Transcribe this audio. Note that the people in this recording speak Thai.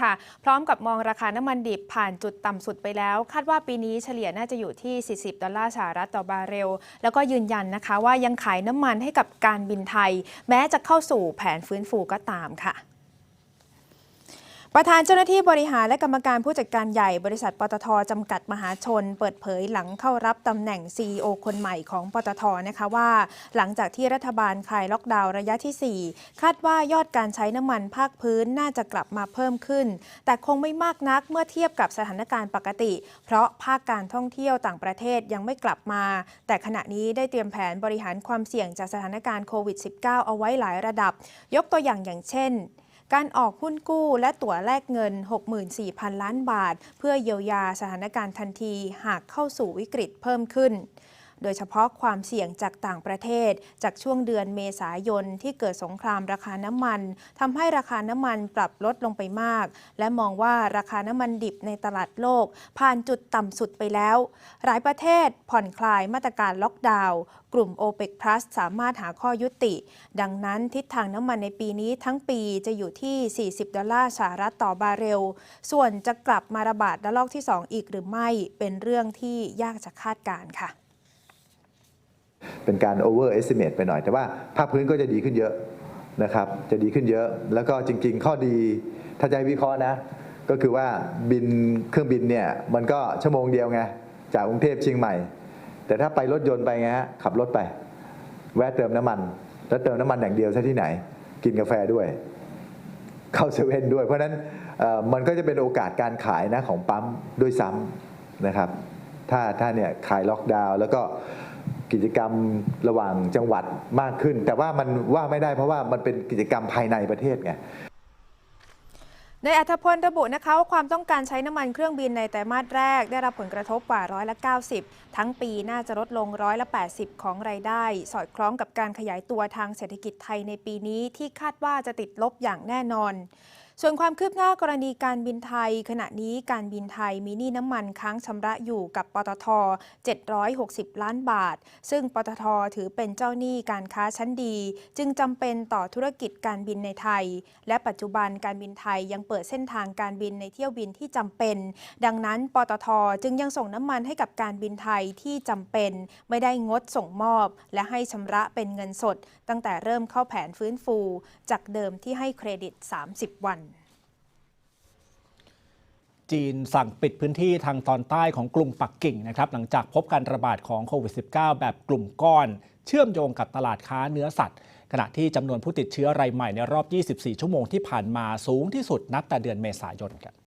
ค่ะ พร้อมกับมองราคาน้ำมันดิบผ่านจุดต่ำสุดไปแล้ว คาดว่าปีนี้เฉลี่ยน่าจะอยู่ที่ 40 ดอลลาร์สหรัฐต่อบาร์เรล แล้วก็ยืนยันนะคะว่ายังขายน้ำมันให้กับการบินไทย แม้จะเข้าสู่แผนฟื้นฟูก็ตามค่ะ ประธานเจ้าหน้าที่บริหารและกรรมการผู้จัดการใหญ่บริษัทปตทจำกัดมหาชน เปิดเผยหลังเข้ารับตำแหน่ง CEO คนใหม่ของปตทนะคะว่า หลังจากที่รัฐบาลคลายล็อกดาวน์ระยะทีสี่ 4 คาดว่ายอดการใช้น้ำมันภาคพื้นน่าจะกลับมาเพิ่มขึ้น แต่คงไม่มากนักเมื่อเทียบกับสถานการณ์ปกติ เพราะภาคการท่องเที่ยวต่างประเทศยังไม่กลับมา แต่ขณะนี้ได้เตรียมแผนบริหารความเสี่ยงจากสถานการณ์โควิด -19 เอาไว้หลายระดับ ยกตัวอย่างอย่างเช่น การออกหุ้นกู้และตั๋วแลกเงิน 64,000 ล้านบาท เพื่อเยียวยาสถานการณ์ทันทีหากเข้าสู่วิกฤตเพิ่มขึ้น โดยเฉพาะความเสี่ยงจากต่างประเทศ จากช่วงเดือนเมษายนที่เกิดสงครามราคาน้ำมันทำให้ราคาน้ำมันปรับลดลงไปมาก และมองว่าราคาน้ำมันดิบในตลาดโลก ผ่านจุดต่ำสุดไปแล้ว หลายประเทศผ่อนคลายมาตรการล็อกดาวน์กลุ่ม OPEC Plus สามารถหาข้อยุติ ดังนั้นทิศทางน้ำมันในปีนี้ทั้งปีจะอยู่ที่ 40 ดอลลาร์สหรัฐต่อบาร์เรล ส่วนจะกลับมาระบาดระลอกที่ 2 อีกหรือไม่เป็นเรื่องที่ยากจะคาดการณ์ค่ะ เป็นการ over estimate ไปหน่อย แต่ว่าภาคพื้นก็จะดีขึ้นเยอะนะครับ จะดีขึ้นเยอะ แล้วก็จริง ๆ ข้อดีถ้าให้วิเคราะห์นะ ก็คือว่าบินเครื่องบินเนี่ยมันก็ชั่วโมงเดียวไง จากกรุงเทพเชียงใหม่ แต่ถ้าไปรถยนต์ไปไงฮะขับรถไป แวะเติมน้ำมัน แล้วเติมน้ำมันอย่างเดียวซะที่ไหน กินกาแฟด้วย เข้าเซเว่นด้วย เพราะฉะนั้นมันก็จะเป็นโอกาสการขายนะของปั๊มด้วยซ้ำนะครับ ถ้าถ้าเนี่ยขายล็อกดาวน์แล้วก็ กิจกรรมระหว่างจังหวัดมากขึ้น แต่ว่ามันว่าไม่ได้เพราะว่ามันเป็นกิจกรรมภายในประเทศไงโดยอัธพลระบุนะคะว่าความต้องการใช้น้ำมันเครื่องบินในไตรมาสแรก ได้รับผลกระทบกว่าร้อยละ 90 ทั้งปีน่าจะลดลงร้อยละ 80 ของรายได้ สอดคล้องกับการขยายตัวทางเศรษฐกิจไทยในปีนี้ที่คาดว่าจะติดลบอย่างแน่นอน ส่วนความคืบหน้ากรณีการบินไทย ขณะนี้การบินไทยมีหนี้น้ำมันค้างชำระอยู่กับปตท 760 ล้านบาท ซึ่งปตทถือเป็นเจ้าหนี้การค้าชั้นดี จึงจำเป็นต่อธุรกิจการบินในไทย และปัจจุบันการบินไทยยังเปิดเส้นทางการบินในเที่ยวบินที่จำเป็น ดังนั้นปตทจึงยังส่งน้ำมันให้กับการบินไทยที่จำเป็น ไม่ได้งดส่งมอบ และให้ชำระเป็นเงินสด ตั้งแต่เริ่มเข้าแผนฟื้นฟู จากเดิมที่ให้เครดิต 30 วัน จีนสั่งปิดพื้นที่ทางตอนใต้ของกรุงปักกิ่งนะครับหลังจากพบการระบาดของโควิด -19 แบบกลุ่มก้อน เชื่อมโยงกับตลาดค้าเนื้อสัตว์ ขณะที่จำนวนผู้ติดเชื้อรายใหม่ในรอบ 24 ชั่วโมงที่ผ่านมาสูงที่สุดนับแต่เดือนเมษายนครับ